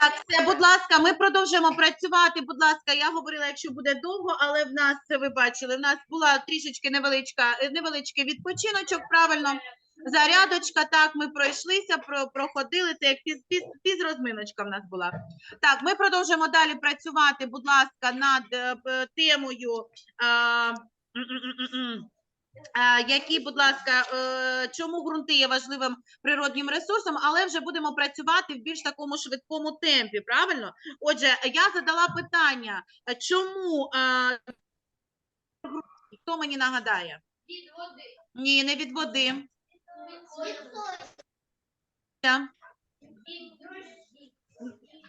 Так, все, будь ласка, ми продовжуємо працювати. Будь ласка, я говорила, якщо буде довго, але в нас ви бачили. В нас була трішечки невеличка, е, невеличкий відпочиночок. Правильно, зарядочка. Так, ми пройшлися, про, проходили. Це як фіз, фізрозминочка в нас була. Так, ми продовжуємо далі працювати. Будь ласка, над е, темою. А, які, будь ласка, е, чому ґрунти є важливим природнім ресурсом, але вже будемо працювати в більш такому швидкому темпі. Правильно? Отже, я задала питання, е, чому е, хто мені нагадає? Від води. Ні, не від води. Від Та.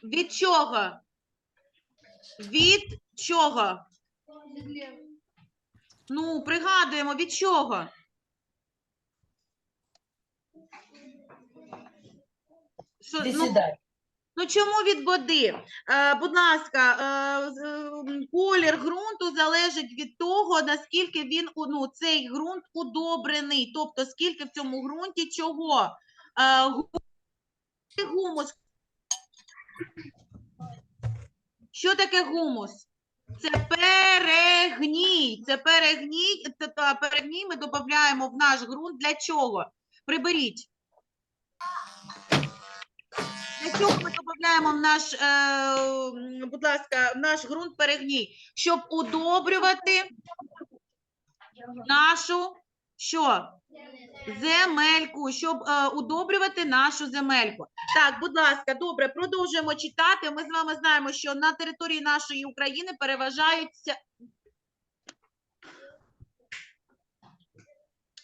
Від чого? Від чого? Ну, пригадуємо, від чого? Що, ну. Ну чому від води? Е, будь ласка, е, з- м, колір ґрунту залежить від того, наскільки він у- ну, цей ґрунт удобрений, тобто скільки в цьому ґрунті чого. Е, гу- гумус. Що таке гумус? Це перегній. Це перегній. Це та перегній ми додаємо в наш ґрунт. Для чого? Приберіть. Для чого ми додаємо в наш, е, будь ласка, в наш ґрунт перегній? Щоб удобрювати нашу що? Земельку, щоб е, удобрювати нашу земельку. Так, будь ласка, добре, продовжуємо читати. Ми з вами знаємо, що на території нашої України переважаються.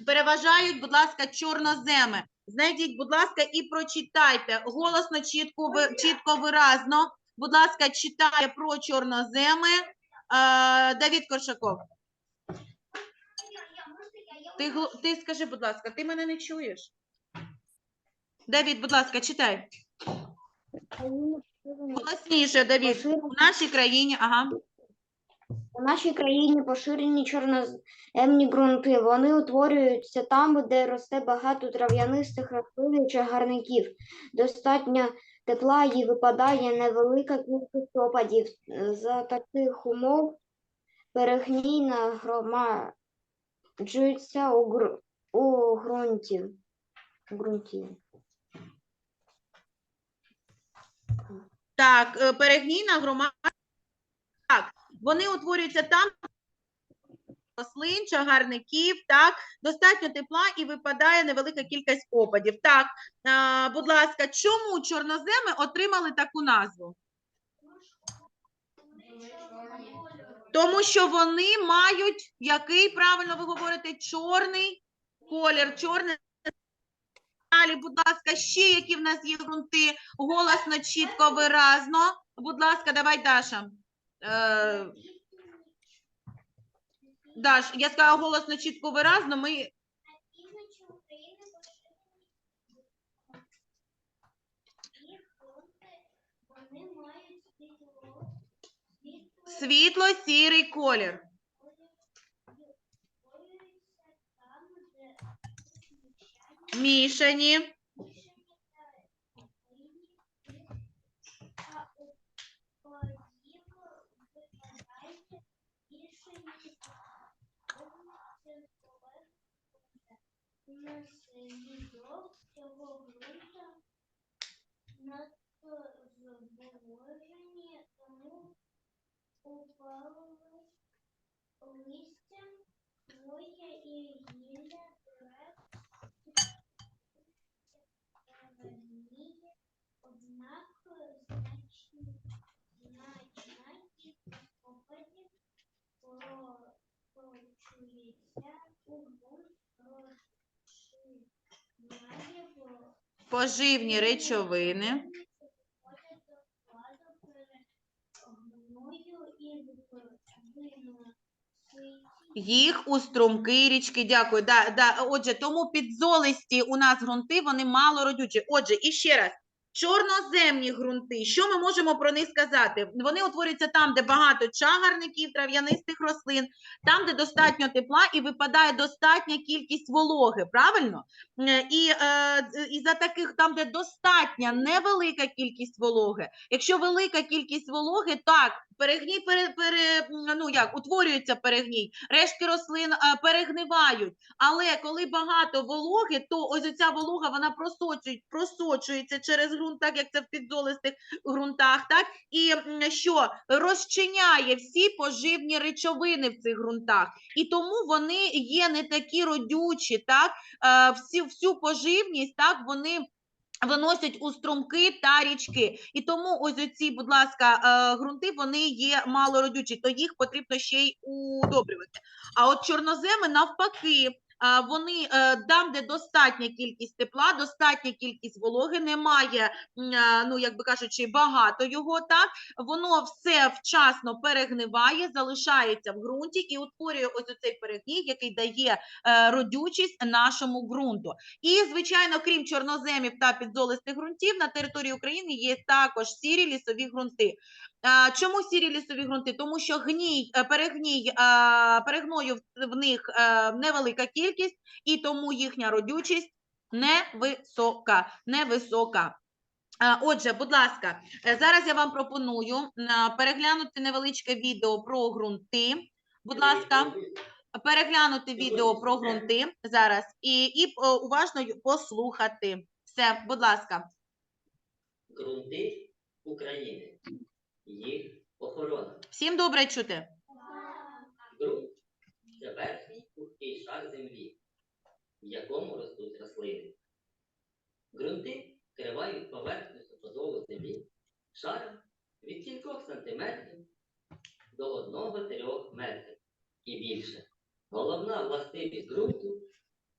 Переважають, будь ласка, чорноземи. Знайдіть, будь ласка, і прочитайте голосно, чітко, чітко, виразно. Будь ласка, читає про чорноземи. Е, Давід Коршаков. Ти, ти скажи, будь ласка, ти мене не чуєш? Давід, будь ласка, читай. Голосніше, Давід. У нашій країні, ага. У нашій країні поширені чорноземні ґрунти. Вони утворюються там, де росте багато трав'янистих рослин і чагарників. Достатньо тепла і випадає невелика кількість опадів. За таких умов перегній нагромаджується у, ґру- у ґрунті. ґрунті. Так, е, перегній на громаді. Так, вони утворюються там, рослин, чагарників, так, достатньо тепла і випадає невелика кількість опадів. Так, а, будь ласка, чому чорноземи отримали таку назву? Тому що вони мають який правильно ви говорите, чорний колір, чорний. Далі, будь ласка, ще які в нас є ґрунти, голосно, чітко, виразно. Будь ласка, давай, Даша. Е, Даш, я сказала голосно, чітко, виразно. Ми Вони мають світло, світло-сірий колір. утворюються там, де Мішані. а у плодів випадає більше, ніж Наслідок цього ґрунта надто зволожені, тому упали листя, хвоя і гілля Зеленіє, однак значні кількість опадів про- прочується у ґрунт Поживні речовини. Входять до складу перегною і виносить Їх у струмки річки. Дякую. Да, да. Отже, тому підзолисті у нас ґрунти, вони мало родючі. Отже, і ще раз. Чорноземні ґрунти. Що ми можемо про них сказати? Вони утворюються там, де багато чагарників, трав'янистих рослин, там, де достатньо тепла і випадає достатня кількість вологи, правильно? Е, І, е, і за таких, там, де достатня невелика кількість вологи. Якщо велика кількість вологи, так, перегній пере, пере, ну як, утворюється перегній, рештки рослин е, перегнивають. Але коли багато вологи, то ось ця волога вона просочує, просочується через ґрунт, так як це в підзолистих ґрунтах, так і що розчиняє всі поживні речовини в цих ґрунтах, і тому вони є не такі родючі, так е, всі, всю поживність, так вони. Виносять у струмки та річки, і тому ось оці, будь ласка, е, ґрунти вони є малородючі, то їх потрібно ще й удобрювати. А от чорноземи навпаки, вони е, там, де достатня кількість тепла, достатня кількість вологи, немає, ну як би кажучи, багато його, так воно все вчасно перегниває, залишається в ґрунті і утворює ось оцей перегній, який дає е, родючість нашому ґрунту. І, звичайно, крім чорноземів та підзолистих ґрунтів, на території України є також сірі лісові ґрунти. Чому сірі лісові ґрунти? Тому що гній, е, перегній, перегною в- них е, невелика кількість, і тому їхня родючість невисока. невисока. Отже, будь ласка, е, зараз я вам пропоную переглянути невеличке відео про ґрунти. Будь ласка, переглянути відео про ґрунти зараз і, і уважно послухати. Все, будь ласка. Ґрунти України. Всім добре чути. Ґрунт це верхній пухкий шар землі, в якому ростуть рослини. Ґрунти вкривають поверхню суходолу землі шаром від кількох сантиметрів до 1-3 метрів і більше. Головна властивість ґрунту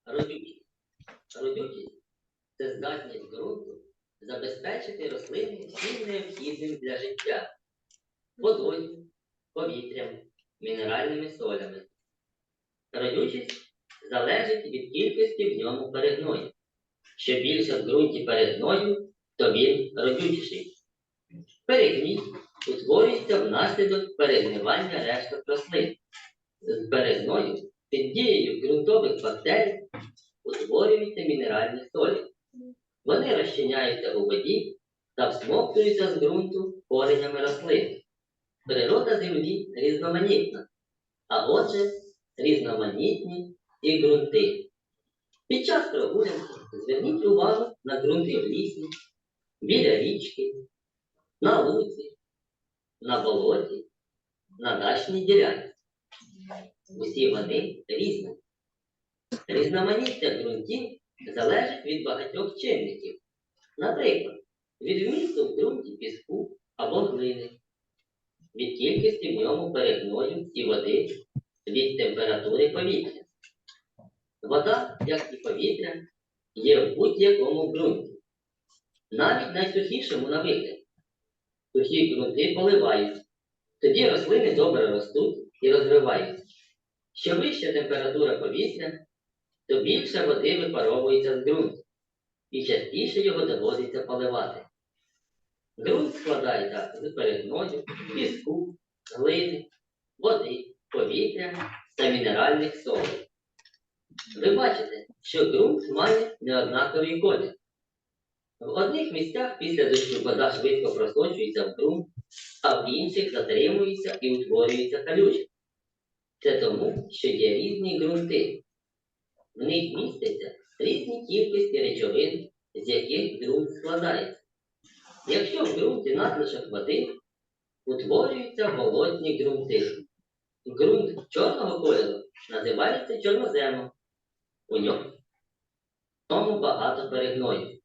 родючість. Родючість це здатність ґрунту забезпечити рослини всім необхідним для життя водою, повітрям, мінеральними солями. Родючість залежить від кількості в ньому перегною. Що більше в ґрунті перегною, то він родючіший. Перегній утворюється внаслідок перегнивання решток рослин. З перегною під дією ґрунтових бактерій утворюються мінеральні солі. Вони розчиняються у воді та всмоктуються з ґрунту коренями рослин. Природа землі різноманітна, а отже, різноманітні і ґрунти. Під час прогулянки зверніть увагу на ґрунти в лісі, біля річки, на луці, на болоті, на дачній ділянці. Усі вони різні. Різноманіття ґрунтів залежить від багатьох чинників. Наприклад, від вмісту в ґрунті піску або глини, від кількості в ньому перегною і води, від температури повітря. Вода, як і повітря, є в будь-якому ґрунті. Навіть найсухішому на вигляд. Сухі ґрунти поливають, тоді рослини добре ростуть і розвиваються. Що вища температура повітря, то більше води випаровується з ґрунту, і частіше його доводиться поливати. Ґрунт складається з перегною, піску, глини, води, повітря та мінеральних солей. Ви бачите, що ґрунт має неоднаковий колір. В одних місцях після дощу вода швидко просочується в ґрунт, а в інших затримується і утворюється калюжі. Це тому, що є різні ґрунти. В них містяться різні кількості речовин, з яких ґрунт складається. Якщо в ґрунті надлишок води, утворюються болотні ґрунти. Ґрунт чорного кольору називається чорноземом. У ньому багато перегною.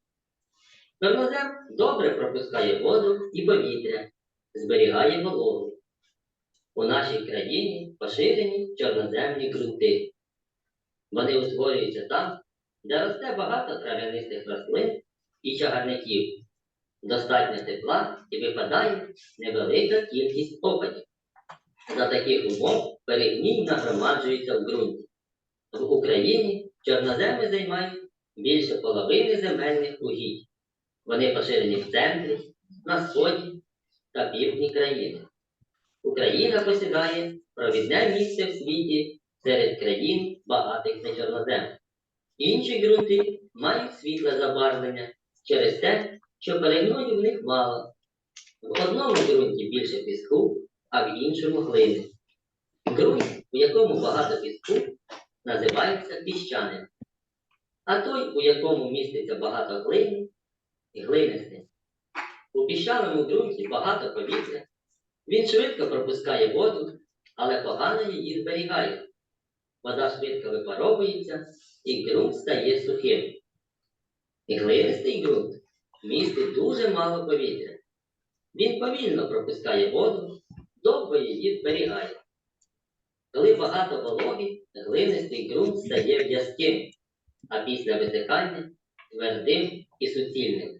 Чорнозем добре пропускає воду і повітря, зберігає вологу. У нашій країні поширені чорноземні ґрунти. Вони утворюються там, де росте багато трав'янистих рослин і чагарників. Достатньо тепла і випадає невелика кількість опадів. За таких умов перегній нагромаджується в ґрунті. В Україні чорноземи займають більше половини земельних угідь. Вони поширені в центрі, на сході та півдні країни. Україна посідає провідне місце в світі серед країн, багатих на чорнозем. Інші ґрунти мають світле забарвлення через те, що перегною в них мало. В одному ґрунті більше піску, а в іншому глини. Ґрунт, у якому багато піску, називається піщаним, а той, у якому міститься багато глини, глинистим. У піщаному ґрунті багато повітря, він швидко пропускає воду, але погано її зберігає. Вода швидко випаровується, і ґрунт стає сухим. І Глинистий ґрунт містить дуже мало повітря. Він повільно пропускає воду, довго її зберігає. Коли багато вологи, глинистий ґрунт стає в'язким, а після висихання твердим і суцільним.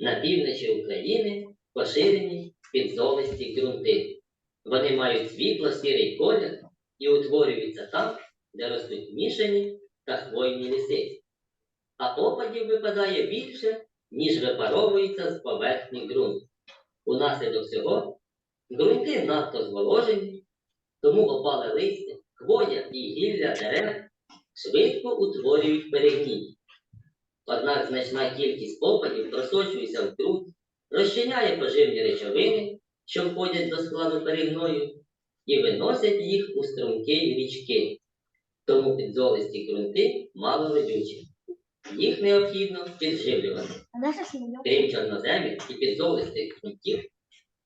На півночі України поширені підзолисті ґрунти. Вони мають світло-сірий колір і утворюються там, де ростуть мішані та хвойні ліси. А опадів випадає більше, ніж випаровується з поверхні ґрунт. Унаслідок цього ґрунти надто зволожені, тому опале листя, хвоя і гілля дерев швидко утворюють перегній. Однак значна кількість опадів просочується в ґрунт, розчиняє поживні речовини, що входять до складу перегною, і виносять їх у струмки й річки. Тому підзолисті ґрунти мало родючі. Їх необхідно підживлювати. Крім чорноземів і підзолистих ґрунтів,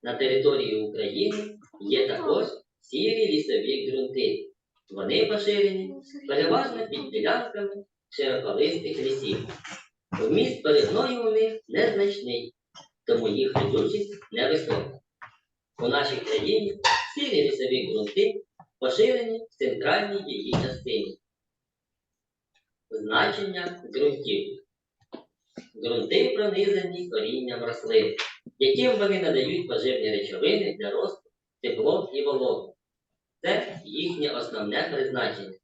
на території України є також сірі лісові ґрунти. Вони поширені переважно під ділянками широколистих лісів. Вміст перегною у них незначний, тому їх родючість невисока. У нашій країні сірі лісові ґрунти поширені в центральній її частині. Значення ґрунтів. Ґрунти пронизані корінням рослин, яким вони надають поживні речовини для росту, тепло і вологу. Це їхнє основне призначення.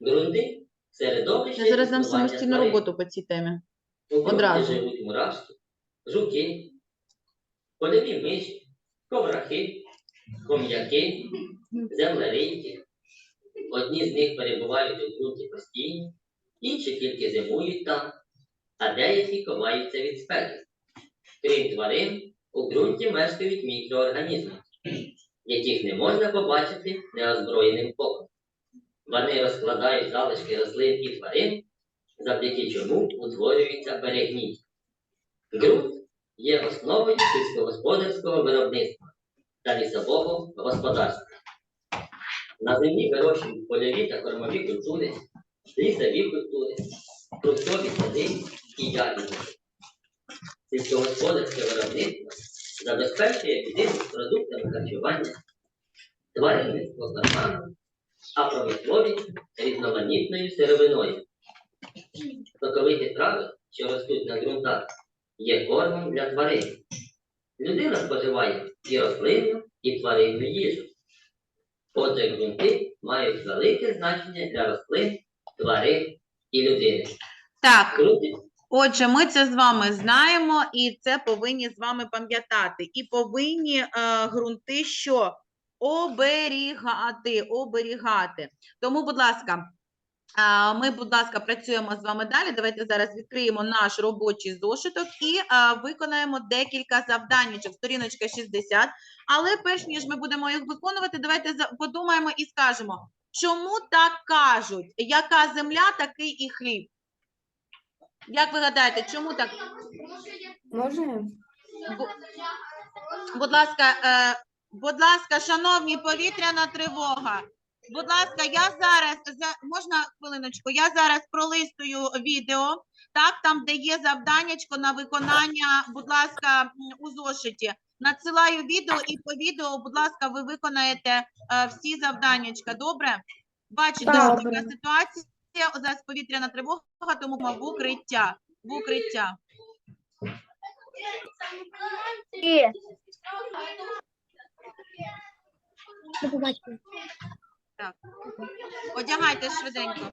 Ґрунти середовище. Я зараз існування самостійну роботу по цій темі. У Одразу. живуть мурашки, жуки, польові миші, коврахи, хом'яки, землерийки. Одні з них перебувають у ґрунті постійно, інші тільки зимують там, а деякі ховаються від спеки. Крім тварин, у ґрунті мешкають мікроорганізми, яких не можна побачити неозброєним оком. Вони розкладають залишки рослин і тварин, завдяки чому утворюється перегній. Ґрунт є основою сільськогосподарського виробництва та лісового господарства. На землі вирощують польові та кормові культури, лісові культури, фруктові сади і ягоди. Сільськогосподарське виробництво забезпечує людину продуктами харчування, тваринництво кормами, а промисловість різноманітною сировиною. Соковиті трави, що ростуть на ґрунтах, є кормом для тварин. Людина споживає і рослинну, і тваринну їжу. Отже, ґрунти мають велике значення для рослин, тварин і людини. Так, Ґрунти Отже, ми це з вами знаємо і це повинні з вами пам'ятати. І повинні е, ґрунти що? Оберігати, оберігати. Тому, будь ласка, а, ми, будь ласка, працюємо з вами далі. Давайте зараз відкриємо наш робочий зошиток і а, виконаємо декілька завданнячок. Сторіночка 60. Але перш ніж ми будемо їх виконувати, давайте подумаємо і скажемо, чому так кажуть? Яка земля, такий і хліб? Як ви гадаєте, чому так? Можна? Будь ласка, е, будь ласка, шановні, повітряна тривога. Будь ласка, я зараз за можна хвилиночку. Я зараз пролистую відео, так там, де є завданнячко на виконання. Будь ласка, у зошиті. Надсилаю відео, і по відео, будь ласка, ви виконаєте е, всі завданнячка. Добре? Бачите, така ситуація. Зараз повітряна тривога, тому в укриття. В укриття. Одягайте швиденько.